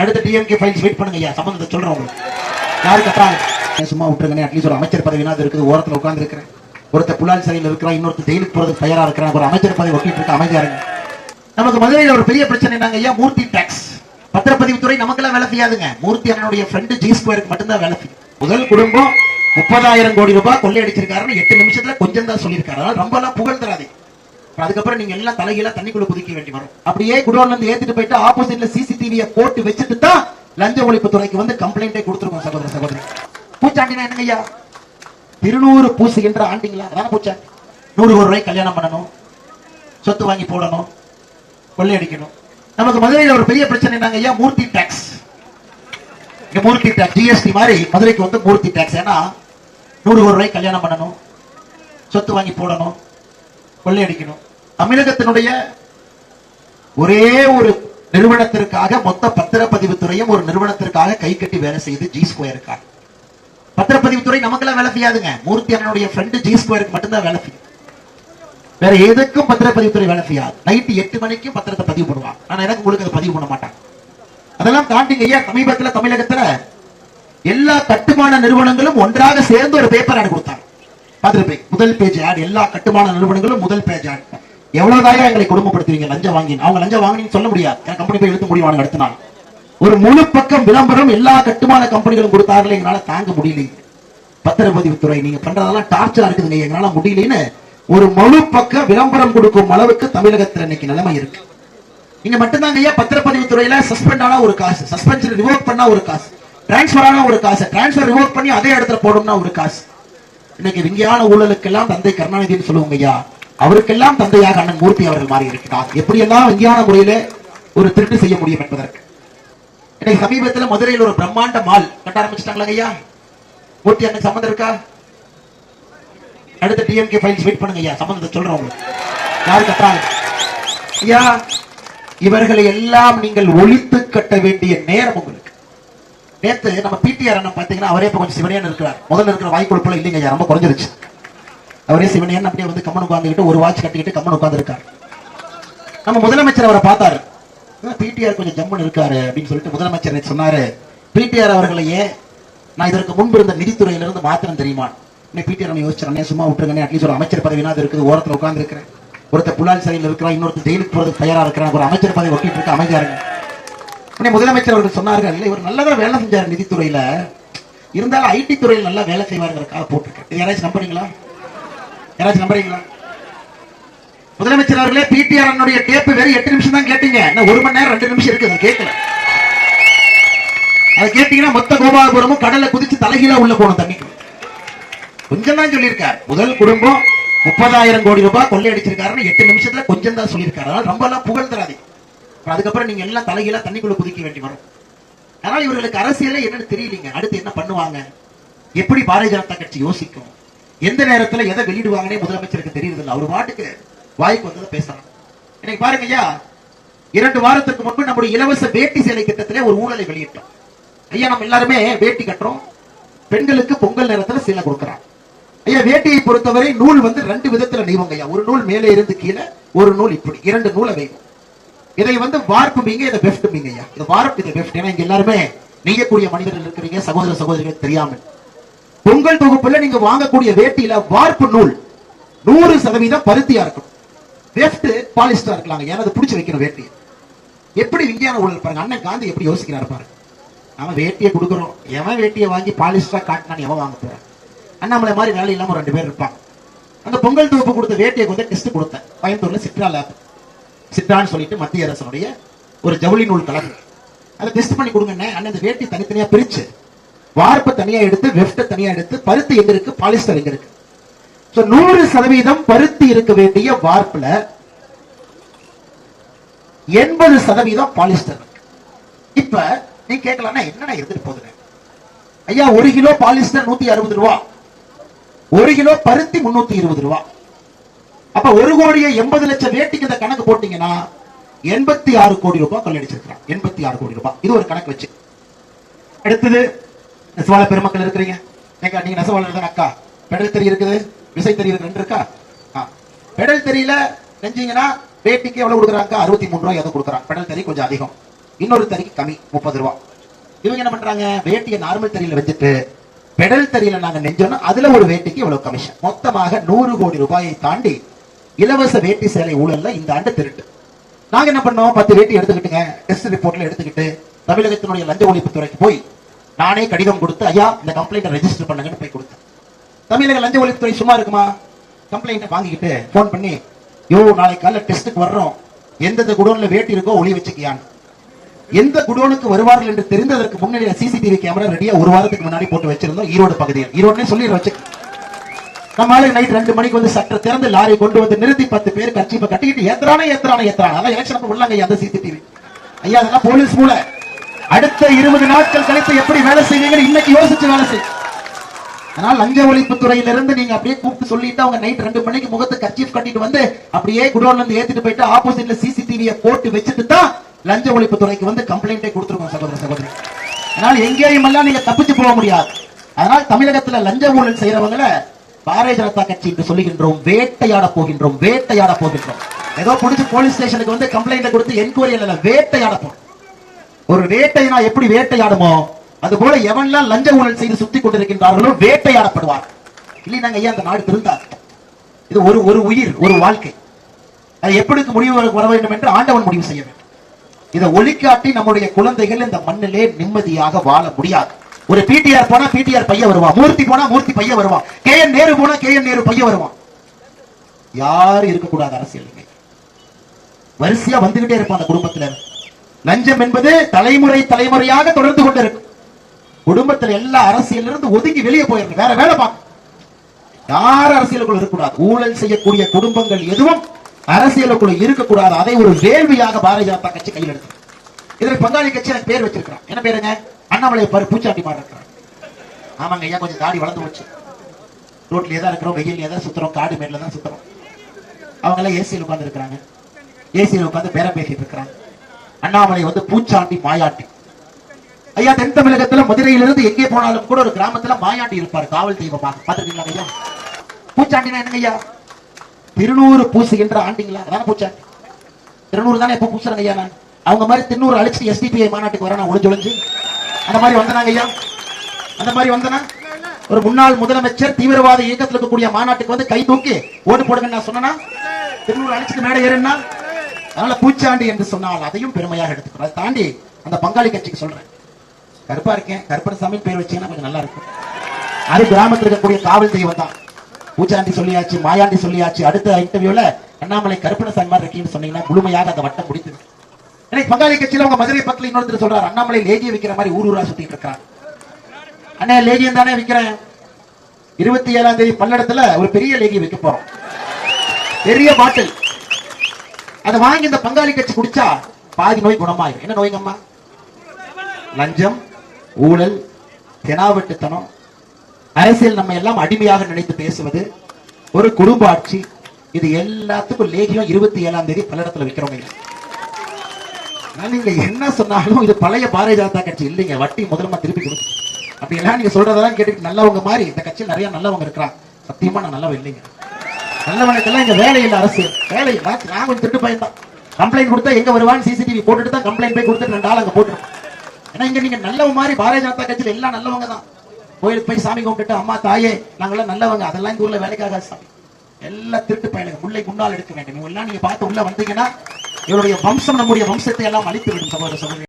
அடுத்த DMK files wait பண்ணுங்க ஐயா. சம்பந்தத்தை சொல்றேன் உங்களுக்கு. யாரு கட்டாங்க சும்மா விட்டுருங்கண்ணே அட்லீஸ்ட் ஒரு அமைச்சர் பதவினாவது இருக்குது? ஓரத்துல உட்கார்ந்து இருக்கிறேன். ஒருத்தர் புலால் சிறையில் இருக்கிறான் இன்னொருத்தர் ஜெயிலுக்கு போறதுக்கு தயாரா இருக்கிறான். ஒரு அமைச்சர் பதவி ஒட்டிட்டு இருக்க அமைதியா இருங்க. நமக்கு மதுரையில் ஒரு பெரிய பிரச்சனை நாங்க ஐயா? மூர்த்தி டாக்ஸ் பத்திரப்பதிவுத்துறை நமக்கெல்லாம் வேலை செய்யாதுங்க. மூர்த்தி அண்ணனுடைய ஃப்ரெண்டு ஜி ஸ்கொயருக்கு மட்டும்தான் வேலை செய்யும். முதல் குடும்பம் முப்பதாயிரம் கோடி ரூபாய் கொள்ளையடிச்சிருக்காருன்னு எட்டு நிமிஷத்துல கொஞ்சம் தான் சொல்லியிருக்காரு. அதனால ரொம்ப எல்லாம் புகழ் தராதே அதுக்கப்புறம் நீங்க எல்லாம் தலைகீழ தண்ணிக்குள்ள குதிக்க வேண்டி வரும். அப்படியே குடோன்ல இருந்து ஏத்திட்டு போயிட்டு ஆப்போசிட்ல சிசிடிவியை போட்டு வச்சுட்டு தான் லஞ்ச ஒழிப்பு துறைக்கு வந்து கம்ப்ளைண்டே கொடுத்துருக்கோம் சகோதர சகோதரி. பூச்சாண்டினா என்னங்கய்யா திருநூறு பூசுகின்ற ஆண்டிங்களா? அதான பூச்சாண்டி நூறு ஒரு ரூபாய் கல்யாணம் பண்ணணும். சொத்து வாங்கி போடணும். கொள்ளையடிக்கணும். நமக்கு மதுரையில் ஒரு பெரிய பிரச்சனை என்னங்க ஐயா? மூர்த்தி டேக்ஸ் இங்க மூர்த்தி டேக்ஸ் ஜிஎஸ்டி மாதிரி மதுரைக்கு வந்து மூர்த்தி டேக்ஸ் ஏன்னா நூறு ஒரு ரூபாய் கல்யாணம் பண்ணணும். சொத்து வாங்கி போடணும். கொள்ளையடிக்கணும். தமிழகத்தினுடைய ஒரே ஒரு நிறுவனத்திற்காக மொத்த பத்திரப்பதிவுத்துறையும் ஒரு நிறுவனத்திற்காக கை கட்டி வேலை செய்து ஜி ஸ்கொயருக்காக பத்திரப்பதிவுத்துறை நமக்கெல்லாம் வேலை செய்யாதுங்க. மூர்த்தி அண்ணனுடைய ஃப்ரெண்டு ஜி ஸ்கொயருக்கு மட்டும்தான் வேலை செய்யும். வேற எதுக்கும் பத்திரப்பதிவுத்துறை வேலை செய்யாது. நைட்டு எட்டு மணிக்கும் பத்திரத்தை பதிவு பண்ணுவாங்க ஆனா எனக்கு உங்களுக்கு அதை பதிவு பண்ண மாட்டாங்க அதெல்லாம் தாண்டிங்க. ஐயா சமீபத்துல தமிழகத்துல எல்லா கட்டுமான நிறுவனங்களும் ஒன்றாக சேர்ந்து ஒரு பேப்பர் ஆடு கொடுத்தாங்க. பார்த்துருப்பேன் முதல் பேஜ் ஆட் எல்லா கட்டுமான நிறுவனங்களும் முதல் பேஜ் ஆட் எவ்வளவுதான் எங்களை குடும்பப்படுத்துவீங்க லஞ்சம் வாங்கி அவங்க லஞ்சம் வாங்கினீங்கன்னு சொல்ல முடியாது. கம்பெனி போய் எழுத்து முடிவாங்க அடுத்த நாள். ஒரு முழு பக்கம் விளம்பரம் எல்லா கட்டுமான கம்பெனிகளும் கொடுத்தார்களே எங்களால தாங்க முடியல. பத்திரப்பதிவுத்துறை நீங்க பண்றதெல்லாம் டார்ச்சரா இருக்குதுங்க. எங்களால முடியலன்னு ஒரு முழு பக்கம் விளம்பரம் கொடுக்கும் அளவுக்கு தமிழகத்துல இன்னைக்கு நிலைமை இருக்கு. நீங்க மட்டும்தாங்க ஐயா பத்திரப்பதிவு துறையில சஸ்பெண்ட் ஆனா ஒரு காசு. சஸ்பென்ஷன் ரிவோக் பண்ணா ஒரு காசு. டிரான்ஸ்பர் ஆனா ஒரு காசு. டிரான்ஸ்பர் ரிவோக் பண்ணி அதே இடத்துல போடணும்னா ஒரு காசு. இன்னைக்கு விஞ்ஞான ஊழலுக்கெல்லாம் தந்தை கருணாநிதினு சொல்லுவாங்க ஐயா. அவருக்கெல்லாம் தந்தையாக அண்ணன் மூர்த்தி அவர்கள் மாறி இருக்கிறார். எப்படியெல்லாம் விஞ்ஞான முறையில ஒரு திருட்டு செய்ய முடியும் என்பதற்கு. இன்னைக்கு சமீபத்துல மதுரையில் ஒரு பிரம்மாண்ட மால் கட்ட ஆரம்பிச்சிட்டாங்களா ஐயா? மூர்த்தி அண்ணன் சம்மந்தம் இருக்கா? அடுத்த டிஎம்கே ஃபைல்ஸ் வெயிட் பண்ணுங்க ஐயா. சம்பந்தத்தை சொல்றேன் உங்களுக்கு. யாரு கட்டுறாங்க? ஐயா இவர்களை எல்லாம் நீங்கள் ஒழித்து கட்ட வேண்டிய நேரம் உங்களுக்கு. நேத்து நம்ம பிடிஆர் அண்ணன் பாத்தீங்கன்னா அவரே இப்ப கொஞ்சம் சிவனியன் இருக்கிறார். முதல்ல இருக்கிற வாய்ப்பு இல்லைங்க ஐயா ரொம்ப குறைஞ்சிருச்சு. அவரே சிவனேன் அப்படியே வந்து கம்மன் உட்கார்ந்துக்கிட்டு ஒரு வாட்ச் கட்டிக்கிட்டு கம்மன் உட்கார்ந்துருக்காரு. நம்ம முதலமைச்சர் அவரை பார்த்தாரு. பிடிஆர் கொஞ்சம் ஜம்முன்னு இருக்காரு அப்படின்னு சொல்லிட்டு முதலமைச்சர் சொன்னாரு. பிடிஆர் அவர்களையே நான் இதற்கு முன்பு இருந்த நிதித்துறையில இருந்து மாத்திரம் தெரியுமா? இன்னும் பிடிஆர் யோசிச்சானே சும்மா விட்டுருங்கன்னு அட்லீஸ்ட் ஒரு அமைச்சர் பதவினாவது இருக்குது ஓரத்தில் உட்காந்துருக்கிறேன் ஒருத்தர் புலால் சிறையில் இருக்கிறான் இன்னொருத்தர் ஜெயிலுக்கு போறதுக்கு தயாரா இருக்கிறான். ஒரு அமைச்சர் பதவி ஒட்டிட்டு இருக்க அமைதியா இருங்க. உடனே முதலமைச்சர் அவர்கள் சொன்னார்கள் இல்லை இவர் நல்லதா வேலை செஞ்சார் நிதித்துறையில. இருந்தாலும் ஐடி துறையில் நல்லா வேலை செய்வாருங்கிறக்காக போட்டிருக்கேன் யாராச்சும் நம்புறீங்களா? யாராச்சும் நம்புறீங்களா? முதலமைச்சர் அவர்களே பிடிஆர் அண்ணுடைய டேப் வெறும் எட்டு நிமிஷம் தான் கேட்டீங்க. இன்னும் ஒரு மணி நேரம் ரெண்டு நிமிஷம் இருக்கு அதை கேட்கல. அதை கேட்டீங்கன்னா மொத்த கோபாலபுரமும் கடல்ல குதிச்சு தலைகீழா உள்ள போகணும் தண்ணிக்கு. கொஞ்சம் தான் சொல்லியிருக்கார். முதல் குடும்பம் முப்பதாயிரம் கோடி ரூபாய் கொள்ளையடிச்சிருக்காருன்னு எட்டு நிமிஷத்துல கொஞ்சம் தான் சொல்லியிருக்காரு. அதனால ரொம்ப எல்லாம் புகழ் தராது அதுக்கப்புறம் நீங்க எல்லாம் தலைகீழா தண்ணிக்குள்ள குதிக்க வேண்டி வரும். அதனால இவர்களுக்கு அரசியல என்னன்னு தெரியலீங்க. அடுத்து என்ன பண்ணுவாங்க? எப்படி பாரதிய ஜனதா கட்சி யோசிக்கும்? எந்த நேரத்துல எதை வெளியிடுவாங்கன்னே முதலமைச்சருக்கு தெரியுது இல்ல அவர் பாட்டுக்கு வாய்க்கு வந்ததை பேசுறாங்க இன்னைக்கு பாருங்க ஐயா இரண்டு வாரத்துக்கு முன்பு நம்முடைய இலவச வேட்டி சேலை திட்டத்திலே ஒரு ஊழலை வெளியிட்டோம். ஐயா நம்ம எல்லாருமே வேட்டி கட்டுறோம். பெண்களுக்கு பொங்கல் நேரத்துல சேலை கொடுக்குறாங்க. ஐயா வேட்டியை பொறுத்தவரை நூல் வந்து ரெண்டு விதத்துல நெய்வாங்க ஐயா. ஒரு நூல் மேலே இருந்து கீழே ஒரு நூல் இப்படி. இரண்டு நூலை வைக்கும் இதை வந்து வார்ப்புமீங்க இதை வெஃப்ட் மீங்க ஐயா. இந்த வார்ப்பு இதை வெஃப்ட். ஏன்னா இங்க எல்லாருமே நெய்யக்கூடிய மனிதர்கள் இருக்கிறீங்க சகோதர சகோதரிகள் தெரியாமல். பொங்கல் தொகுப்புல நீங்க வாங்கக்கூடிய வேட்டியில வார்ப்பு நூல் நூறு சதவீதம் பருத்தியா இருக்கும் வெஃப்ட் பாலிஸ்டா இருக்கலாங்க. ஏன்னா அதை பிடிச்சு வைக்கணும் வேட்டி எப்படி விஞ்ஞான ஊழல் பாருங்க. அண்ணன் காந்தி எப்படி யோசிக்கிறாரு பாருங்க அவன் வேட்டியை கொடுக்குறோம். எவன் வேட்டியை வாங்கி பாலிஸ்டா காட்டினான்னு எவன் வாங்க போறான்? அண்ணாமலை மாதிரி வேலை இல்லாம ரெண்டு பேர் இருப்பாங்க. அந்த பொங்கல் தொகுப்பு கொடுத்த வேட்டியை வந்து டெஸ்ட் கொடுத்தேன். கோயம்புத்தூர்ல சிட்ரா லேப் சிட்ரான்னு சொல்லிட்டு மத்திய அரசனுடைய ஒரு ஜவுளி நூல் கலந்து அதை டெஸ்ட் பண்ணி கொடுங்கண்ணே அண்ணன் இந்த வேட்டி தனித்தனியா பிரிச்சு வார்ப்பை தனியா எடுத்து வெஃப்ட தனியா எடுத்து பருத்தி எங்க இருக்கு? பாலிஸ்டர் எங்க இருக்கு? நூறு சதவீதம் பருத்தி இருக்க வேண்டிய வார்ப்புல எண்பது சதவீதம் பாலிஸ்டர் இருக்கு. இப்ப நீ கேட்கலாம்னா என்னடா இருந்துட்டு போகுது? ஐயா ஒரு கிலோ பாலிஸ்டர் நூத்தி அறுபது ரூபா. ஒரு கிலோ பருத்தி முன்னூத்தி இருபது ரூபா. அப்ப ஒரு கோடியே எண்பது லட்சம் வேட்டிக்கு இந்த கணக்கு போட்டீங்கன்னா எண்பத்தி ஆறு கோடி ரூபாய் கொள்ளடிச்சிருக்கிறான் எண்பத்தி ஆறு கோடி ரூபாய். இது ஒரு கணக்கு வச்சு. அடுத்தது நெசவாள பெருமக்கள் இருக்கிறீங்க. ஏங்க நீங்க நெசவாளர் தான் அக்கா. பெடல் தெரி இருக்குது விசை தெரி இருக்கு ரெண்டு இருக்கா? ஆ. பெடல் தெரியல நெஞ்சீங்கன்னா வேட்டிக்கு எவ்வளவு கொடுக்குறாங்க அறுபத்தி மூணு ரூபாய் எதை கொடுக்குறாங்க பெடல் தெரி கொஞ்சம் அதிகம். இன்னொரு தறிக்கு கம்மி முப்பது ரூபா. இவங்க என்ன பண்றாங்க? வேட்டியை நார்மல் தறியில வச்சுட்டு பெடல் தறியில நாங்க நெஞ்சோம்னா அதுல ஒரு வேட்டிக்கு இவ்வளவு கமிஷன் மொத்தமாக நூறு கோடி ரூபாயை தாண்டி இலவச வேட்டி சேலை ஊழல்ல இந்த ஆண்டு திருட்டு. நாங்க என்ன பண்ணோம்? பத்து வேட்டி எடுத்துக்கிட்டுங்க. டெஸ்ட் ரிப்போர்ட்ல எடுத்துக்கிட்டு தமிழகத்தினுடைய லஞ்ச ஒழிப்பு துறைக்கு போய் நானே கடிதம் கொடுத்து ஐயா இந்த கம்ப்ளைண்ட் ரெஜிஸ்டர் பண்ணுங்கன்னு போய் கொடுத்தேன். தமிழக லஞ்ச ஒழிப்புத்துறை சும்மா இருக்குமா? கம்ப்ளைண்ட்டை வாங்கிக்கிட்டு ஃபோன் பண்ணி யோ நாளைக்கு காலைல டெஸ்ட்டுக்கு வர்றோம். எந்தெந்த குடோன்ல வேட்டி இருக்கோ ஒளி வச்சுக்கியான் எந்த குடோனுக்கு வருவார்கள் என்று தெரிந்ததற்கு முன்னாடி சிசிடிவி கேமரா ரெடியா ஒரு வாரத்துக்கு முன்னாடி போட்டு வச்சிருந்தோம். ஈரோடு பகுதியில். ஈரோடுனே சொல்லி வச்சு நம்ம ஆளு நைட் ரெண்டு மணிக்கு வந்து சற்று திறந்து லாரி கொண்டு வந்து நிறுத்தி பத்து பேர் கட்சிப்பை கட்டிக்கிட்டு ஏத்தரான ஏத்தரான ஏத்தரான அதான் எலெக்ஷன் உள்ளாங்க அந்த சிசிடிவி ஐயா அதெல்லாம் போலீஸ் மூல அடுத்த இருபது நாட்கள் கழித்து எப்படி வேலை செய்வீங்கன்னு இன்னைக்கு யோசிச்சு வேலை செய். அதனால லஞ்ச ஒழிப்பு துறையிலிருந்து நீங்க அப்படியே கூப்பிட்டு சொல்லிட்டு அவங்க நைட் ரெண்டு மணிக்கு முகத்தை கர்ச்சீஃப் கட்டிட்டு வந்து அப்படியே குடோன்ல இருந்து ஏத்திட்டு போயிட்டு ஆப்போசிட்ல சிசிடிவியை போட்டு வச்சுட்டு தான் லஞ்ச ஒழிப்பு துறைக்கு வந்து கம்ப்ளைண்டே கொடுத்துருக்கோம் சகோதர சகோதரி. அதனால எங்கேயும் எல்லாம் நீங்க தப்பிச்சு போக முடியாது. அதனால் தமிழகத்துல லஞ்ச ஊழல் செய்யறவங்கள பாரதிய ஜனதா கட்சி என்று சொல்லுகின்றோம் வேட்டையாட போகின்றோம் வேட்டையாட போகின்றோம். ஏதோ பிடிச்சி போலீஸ் ஸ்டேஷனுக்கு வந்து கம்ப்ளைண்ட் கொடுத்து என்கொயரி இல்ல வேட்டையாட போறோம். ஒரு வேட்டையினா எப்படி வேட்டையாடுமோ அது போல எவன்லாம் லஞ்ச ஊழல் செய்து சுத்தி கொண்டிருக்கின்றார்களோ வேட்டையாடப்படுவார். இல்லைனாங்க ஐயா அந்த நாடு திருந்தார் இது ஒரு ஒரு உயிர் ஒரு வாழ்க்கை. அது எப்படி முடிவு வர- வேண்டும் என்று ஆண்டவன் முடிவு செய்ய வேண்டும். இதை ஒளிக்காட்டி நம்முடைய குழந்தைகள் இந்த மண்ணிலே நிம்மதியாக வாழ முடியாது. ஒரு பிடிஆர் போனா பிடிஆர் பையன் வருவான் மூர்த்தி போனா மூர்த்தி பையன் வருவான் கே என் நேரு போனா கே என் நேரு பையன் வருவான் யாரும் இருக்கக்கூடாது அரசியல் வரிசையா வந்துகிட்டே இருப்பான் அந்த குடும்பத்துல. லஞ்சம் என்பது தலைமுறை தலைமுறையாக தொடர்ந்து கொண்டிருக்கும். குடும்பத்துல எல்லா அரசியல் இருந்து ஒதுங்கி வெளியே போயிருக்கு வேற வேலை பார்க்க யார் அரசியலுக்குள்ள இருக்கக்கூடாது? ஊழல் செய்யக்கூடிய குடும்பங்கள் எதுவும் அரசியலுக்குள்ள இருக்கக்கூடாது. அதை ஒரு வேள்வியாக பாரதிய ஜனதா கட்சி கையில் எடுத்து இதில் பங்காளி கட்சி எனக்கு பேர் வச்சிருக்கிறான். என்ன பேருங்க அண்ணாமலை பாரு பூச்சாட்டி மாதிரி இருக்கிறான். ஆமாங்க ஐயா கொஞ்சம் தாடி வளர்ந்து போச்சு. ரோட்லயே தான் இருக்கிறோம் வெயிலே தான் சுத்துறோம் காடு மேட்ல தான் சுத்துறோம். அவங்க எல்லாம் ஏசியில் உட்கார்ந்து இருக்கிறாங்க. ஏசியில் உட்கார்ந்து பேரம் பேசிட்டு இருக்கிறாங்க. அண்ணாமலை வந்து பூச்சாண்டி மாயாண்டி. ஐயா தென் தமிழகத்துல மதுரையிலிருந்து எங்கே போனாலும் கூட ஒரு கிராமத்துல மாயாண்டி இருப்பார் காவல் தெய்வமாக. பாத்துருக்கீங்களா ஐயா? பூச்சாண்டினா என்னங்க ஐயா? திருநூறு பூசுகின்ற ஆண்டிங்களா? அதான பூச்சாண்டி. திருநூறு தானே எப்ப பூசுறாங்க ஐயா நான்? அவங்க மாதிரி திருநூறு அழிச்சு எஸ்டிபிஐ மாநாட்டுக்கு வர ஒளிஞ்சு ஒளிஞ்சு? அந்த மாதிரி வந்தனாங்க ஐயா? அந்த மாதிரி வந்தனா? ஒரு முன்னாள் முதலமைச்சர் தீவிரவாத இயக்கத்தில் இருக்கக்கூடிய மாநாட்டுக்கு வந்து கை தூக்கி ஓட்டு போடுங்க நான் சொன்னா திருநூறு அழிச்சிட்டு மேடை ஏறுன்னா? அதனால பூச்சாண்டி என்று சொன்னால் அதையும் பெருமையாக எடுத்துக்கிறோம் அதை தாண்டி அந்த பங்காளி கட்சிக்கு சொல்றேன். கருப்பா இருக்கேன். கருப்பணசாமி பேர் வச்சீங்கன்னா கொஞ்சம் நல்லா இருக்கும். அது கிராமத்தில் இருக்கக்கூடிய காவல் தெய்வம் தான். பூச்சாண்டி சொல்லியாச்சு மாயாண்டி சொல்லியாச்சு. அடுத்த இன்டர்வியூல அண்ணாமலை கருப்பணசாமி மாதிரி இருக்கீங்கன்னு சொன்னீங்கன்னா முழுமையாக அந்த வட்டம் முடித்து இன்னைக்கு பங்காளி கட்சியில உங்க மதுரை பக்கத்துல இன்னொருத்தர் சொல்றாரு அண்ணாமலை லேகிய விக்கிற மாதிரி ஊர் ஊரா சுத்திட்டு இருக்காங்க அண்ணே லேகியம் தானே விக்கிறேன். இருபத்தி ஏழாம் தேதி பல்லடத்துல ஒரு பெரிய லேகியம் விற்க போறோம். பெரிய பாட்டில். அதை வாங்கி இந்த பங்காளி கட்சி குடிச்சா பாதி நோய் குணமாயிரும். என்ன நோய்ங்கம்மா லஞ்சம் ஊழல் தெனாவட்டுத்தனம் அரசியல் நம்ம எல்லாம் அடிமையாக நினைத்து பேசுவது ஒரு குடும்ப ஆட்சி இது எல்லாத்துக்கும் லேகியம் இருபத்தி ஏழாம் தேதி பல்லடத்துல வைக்கிறவங்க நீங்க. என்ன சொன்னாலும் இது பழைய பாரதிய ஜனதா கட்சி இல்லைங்க. வட்டி முதலமா திருப்பி கொடுக்கும் அப்படி எல்லாம் நீங்க சொல்றதெல்லாம் கேட்டுட்டு நல்லவங்க மாதிரி இந்த கட்சியில் நிறைய நல்லவங்க இருக்கிறான் சத்தியமா நான் நல்லவன் இல்லைங்க. நல்லவனுக்கெல்லாம் இங்க வேலை இல்லை அரசு. வேலை நான் கொஞ்சம் திருட்டு பையன் தான் கம்ப்ளைண்ட் கொடுத்தா எங்க வருவான்னு சிசிடிவி போட்டுட்டு தான் கம்ப்ளைண்ட் போய் கொடுத்துட்டு ரெண்டு ஆள் அங்க போட்டுரும் ஏன்னா இங்க நீங்க நல்லவ மாதிரி பாரதிய ஜனதா கட்சியில எல்லாம் நல்லவங்க தான். கோயிலுக்கு போய் சாமி கும்பிட்டுட்டு அம்மா தாயே நாங்கெல்லாம் நல்லவங்க. அதெல்லாம் இந்த ஊர்ல வேலைக்காக சாமி எல்லாம் திருட்டு பையனுக்கு முல்லை முன்னால் எடுக்க வேண்டும். இவங்க எல்லாம் நீங்க பார்த்து உள்ள வந்தீங்கன்னா இவருடைய வம்சம் நம்முடைய வம்சத்தை எல்லாம் அழித்து விடும் சகோதர சகோதரி.